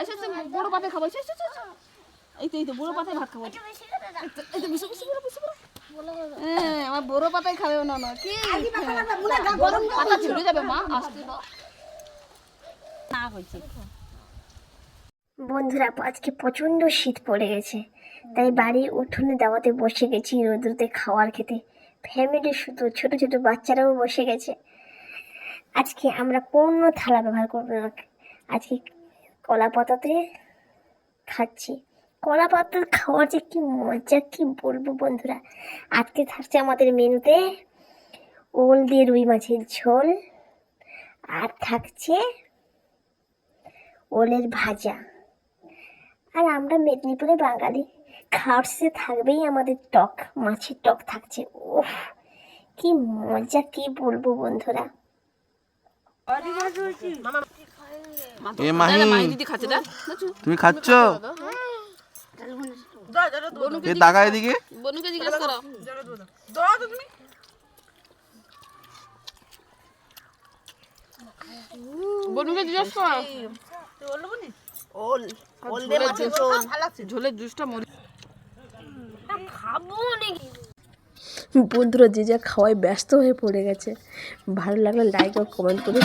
আচ্ছা আচ্ছা বড় পাতে খাব। আচ্ছা। এই তো এই তো বড় পাতায় ভাত খাব। এই তো, বেশি বেশি করে বেশি করে। হ্যাঁ আমার বড় পাতায় খাবে না না কি পাতা ছিঁড়ে যাবে মা আসতে না হয়েছে। বন্ধুরা আজকে প্রচণ্ড শীত পড়ে গেছে। তাই বাড়ির উঠোনে দাওয়াতে বসে গেছি রোদ্রুতে খাওয়ার খেতে। ফ্যামিলি শুধু ছোট ছোট বাচ্চারাও বসে গেছে। আজকে আমরা কোনো থালা ব্যবহার করব না। আজকে কলা পাতাতে খাচ্ছি। কলা পাতা খাওয়ার যে কি মজা, কি বলব বন্ধুরা? আজকে থাকছে আমাদের মেনুতে ওল দিয়ে রুই মাছের ঝোল, আর থাকছে ওলের ভাজা। আর আমরা মেদিনীপুরে বাঙালি, খাওয়ার থাকবেই আমাদের টক, মাছের টক থাকছে। ওফ কি মজা, কি বলব বন্ধুরা? এ মাহি। মাই দিদি খাচ্ছে না তুমি খাচ্ছ? এ দাগা এদিকে। বনুকে জিজ্ঞেস করো। বনুকে জিজ্ঞেস করো। ঝোলের জুসটা মরি বন্ধুরা যে যা খাওয়ায় ব্যস্ত হয়ে পড়ে গেছে। ভালো লাগলে লাইক ও কমেন্ট করে